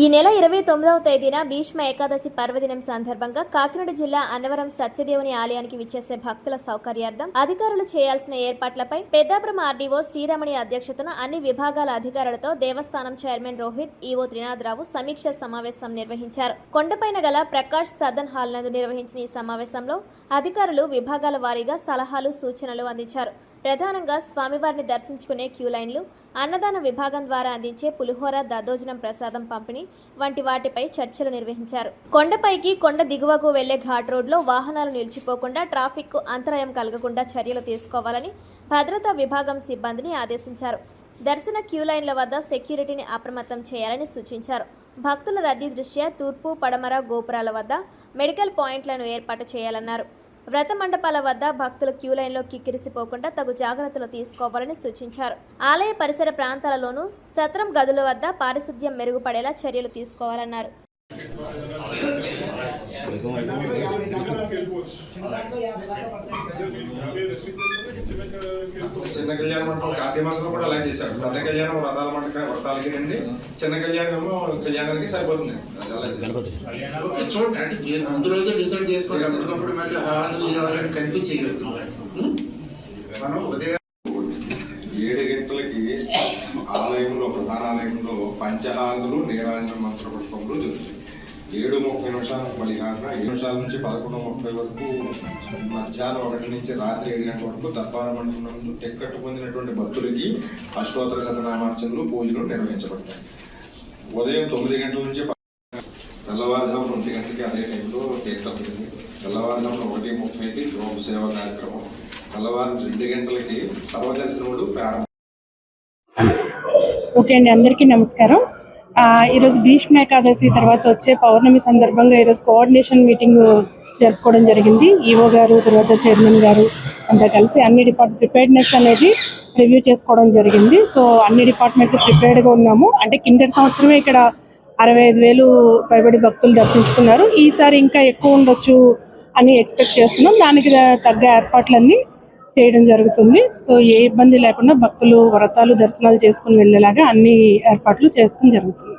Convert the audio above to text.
ఈ నెల ఇరవై తొమ్మిదవ తేదీన భీష్మ ఏకాదశి పర్వదినం సందర్భంగా కాకినాడ జిల్లా అన్నవరం సత్యదేవుని ఆలయానికి విచ్చేసే భక్తుల సౌకర్యార్థం అధికారులు చేయాల్సిన ఏర్పాట్లపై పెద్దాపురం ఆర్డీఓ శ్రీరమణి అధ్యక్షతన అన్ని విభాగాల అధికారులతో దేవస్థానం చైర్మన్ రోహిత్ ఈవో త్రినాథరావు సమీక్ష సమావేశం నిర్వహించారు. కొండపైన గల ప్రకాష్ సదన్ హాల్ నందు నిర్వహించిన ఈ సమావేశంలో అధికారులు విభాగాల వారీగా సలహాలు సూచనలు అందించారు. ప్రధానంగా స్వామివారిని దర్శించుకునే క్యూ లైన్లు అన్నదాన విభాగం ద్వారా అందించే పులిహోర దద్దోజనం ప్రసాదం పంపిణీ వంటి వాటిపై చర్చలు నిర్వహించారు. కొండపైకి కొండ దిగువకు వెళ్ళే ఘాట్ రోడ్లో వాహనాలు నిలిచిపోకుండా ట్రాఫిక్ అంతరాయం కలగకుండా చర్యలు తీసుకోవాలని భద్రతా విభాగం సిబ్బందిని ఆదేశించారు. దర్శన క్యూ లైన్ల వద్ద సెక్యూరిటీని అప్రమత్తం చేయాలని సూచించారు. భక్తుల రద్దీ దృష్ట్యా తూర్పు పడమర గోపురాల వద్ద మెడికల్ పాయింట్లను ఏర్పాటు చేయాలన్నారు. వ్రత మండపాల వద్ద భక్తులు క్యూ లైన్లో కిక్కిరిసిపోకుండా తగు జాగ్రత్తలు తీసుకోవాలని సూచించారు. ఆలయ పరిసర ప్రాంతాలలోనూ సత్రం గదుల వద్ద పారిశుద్ధ్యం మెరుగుపడేలా చర్యలు తీసుకోవాలన్నారు. చిన్న కళ్యాణ మండపం కార్తీక మాసంలో కూడా అలా చేశాడు. పెద్ద కళ్యాణం వ్రతాల మండపం వ్రతాలకి రండి చిన్న కళ్యాణం ఏమో కళ్యాణానికి సరిపోతుంది. చూడండి. అంటే మీరు ముందు రోజు డిసైడ్ చేసుకోండి. అప్పటికప్పుడు మళ్ళీ హాలు చేయొద్దు. ఉం? మనం ఉదయం ఏడు గంటలకి ఆలయంలో ప్రధాన ఆలయంలో పంచహారులు నీరాజన మంత్ర పుష్పములు జరుగుతాయి. ఏడు ముప్పై నిమిషాలకు మళ్ళీ కాకుండా ఏడు నిమిషాల నుంచి పదకొండు ముప్పై వరకు మధ్యాహ్నం ఒకటి నుంచి రాత్రి ఏడు గంటల వరకు దర్బార మండపంలో టిక్కెట్ పొందినటువంటి భక్తులకి అష్టోత్తర శతనామార్చనలు పూజలు నిర్వహించబడతాయి. ఉదయం తొమ్మిది గంటల నుంచి తెల్లవారుజామున ఒంటి గంటకి అదే టైంలో తీర్థపడింది తెల్లవారుజామున ఒకటి ముప్పైకి గృహ సేవ కార్యక్రమం. తెల్లవారు రెండు గంటలకి సర్వదర్శనములు ప్రారంభం ఓకే అండి అందరికీ నమస్కారం. ఈరోజు భీష్మ ఏకాదశి తర్వాత వచ్చే పౌర్ణమి సందర్భంగా ఈరోజు కోఆర్డినేషన్ మీటింగ్ జరుపుకోవడం జరిగింది. ఈఓ గారు తర్వాత చైర్మన్ గారు అంతా కలిసి అన్ని డిపార్ట్ ప్రిపేర్డ్నెస్ అనేది రివ్యూ చేసుకోవడం జరిగింది. సో అన్ని డిపార్ట్మెంట్లు ప్రిపేర్డ్గా ఉన్నాము. అంటే కిందటి సంవత్సరమే ఇక్కడ అరవై ఐదు వేలు పైబడి భక్తులు దర్శించుకున్నారు. ఈసారి ఇంకా ఎక్కువ ఉండొచ్చు అని ఎక్స్పెక్ట్ చేస్తున్నాం. దానికి తగ్గ ఏర్పాట్లన్నీ చేయడం జరుగుతుంది. సో ఏ ఇబ్బంది లేకుండా భక్తులు వ్రతాలు దర్శనాలు చేసుకుని వెళ్ళేలాగా అన్ని ఏర్పాట్లు చేస్తూ జరుగుతుంది.